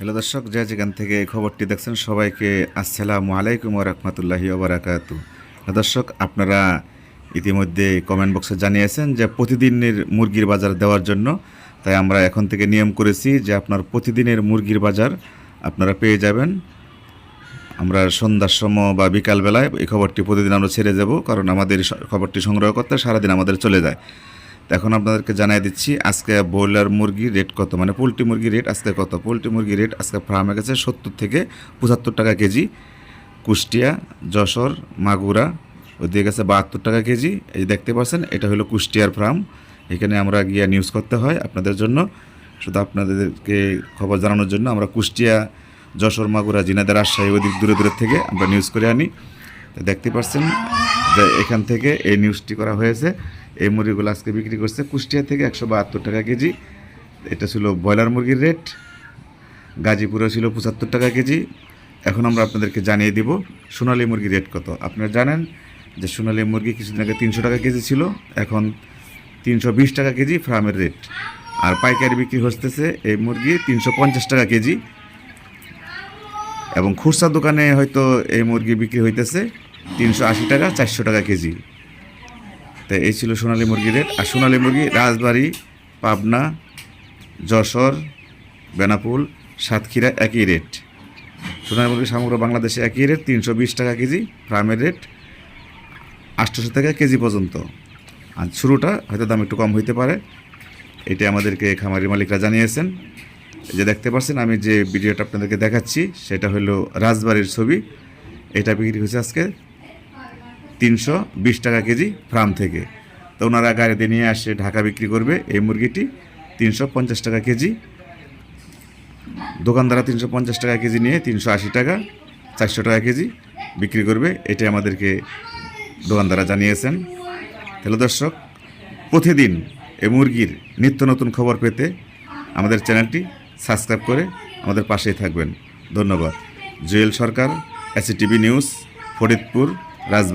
Hello দর্শক, যে যেখান থেকে খবরটি দেখছেন সবাইকে আসসালামু আলাইকুম রহমতুল্লাহি ওবরাকাতু দর্শক, আপনারা ইতিমধ্যে কমেন্ট বক্সে জানিয়েছেন যে প্রতিদিনের মুরগির বাজার দেওয়ার জন্য, তাই আমরা এখন থেকে নিয়ম করেছি যে আপনার প্রতিদিনের মুরগির বাজার আপনারা পেয়ে যাবেন। আমরা সন্ধ্যার সময় বা বিকালবেলায় এই খবরটি প্রতিদিন আমরা ছেড়ে যাব কারণ আমাদের খবরটি সংগ্রহ করতে সারাদিন আমাদের চলে যায়। এখন আপনাদেরকে জানিয়ে দিচ্ছি, আজকে ব্রয়লার মুরগির রেট কত? মানে পোলট্রি মুরগির রেট আজকে কত? পোলট্রি মুরগির রেট আজকে ফার্মে গেছে সত্তর থেকে পঁচাত্তর টাকা কেজি। কুষ্টিয়া, যশোর, মাগুরা, ওদিকে গেছে বাহাত্তর টাকা কেজি। এই দেখতে পাচ্ছেন, এটা হলো কুষ্টিয়ার ফার্ম এখানে আমরা গিয়ে নিউজ করতে হয় আপনাদের জন্য। শুধু আপনাদেরকে খবর জানানোর জন্য আমরা কুষ্টিয়া, যশোর, মাগুরা, জিনাদের রাজশাহী ওদিক দূরে দূরে থেকে আমরা নিউজ করে আনি। দেখতে পাচ্ছেন যে এখান থেকে এই নিউজটি করা হয়েছে, এই মুরগিগুলো আজকে বিক্রি করছে কুষ্টিয়া থেকে একশো বাহাত্তর টাকা কেজি। এটা ছিল ব্রয়লার মুরগির রেট গাজীপুরে ছিল পঁচাত্তর টাকা কেজি। এখন আমরা আপনাদেরকে জানিয়ে দিব, সোনালী মুরগির রেট কত। আপনারা জানেন যে সোনালী মুরগি কিছুদিন আগে তিনশো টাকা কেজি ছিল, এখন তিনশো বিশ টাকা কেজি ফার্মের রেট আর পাইকারি বিক্রি হচ্ছে এই মুরগি তিনশো পঞ্চাশ টাকা কেজি। এবং খুচরা দোকানে হয়তো এই মুরগি বিক্রি হইতেছে। তিনশো আশি টাকা, চারশো টাকা কেজি। তো এই ছিল সোনালী মুরগির রেট আর সোনালী মুরগি রাজবাড়ি, পাবনা, যশোর, বেনাপুল, সাতক্ষীরা একই রেট। সোনালী মুরগি সমগ্র বাংলাদেশে একই রেট, তিনশো বিশ টাকা কেজি ফার্মের রেট আটশোশো টাকা কেজি পর্যন্ত। আর শুরুটা হয়তো দাম একটু কম হইতে পারে। এটা আমাদেরকে খামারি মালিকরা জানিয়েছেন। যে দেখতে পাচ্ছেন, আমি যে ভিডিওটা আপনাদেরকে দেখাচ্ছি, সেটা হলো রাজবাড়ির ছবি। এটা বিক্রি হয়েছে আজকে তিনশো বিশ টাকা কেজি ফার্ম থেকে। তো ওনারা গাড়িতে নিয়ে আসে, ঢাকা বিক্রি করবে এই মুরগিটি, তিনশো পঞ্চাশ টাকা কেজি। দোকানদাররা তিনশো পঞ্চাশ টাকা কেজি নিয়ে তিনশো আশি টাকা, চারশো টাকা কেজি বিক্রি করবে, এটাই আমাদেরকে দোকানদাররা জানিয়েছেন। হ্যালো দর্শক, প্রতিদিন এই মুরগির নিত্য নতুন খবর পেতে আমাদের চ্যানেলটি সাবস্ক্রাইব করে আমাদের পাশেই থাকবেন। ধন্যবাদ। Jewel Sarkar, ACTV news, Faridpur, Rajbari.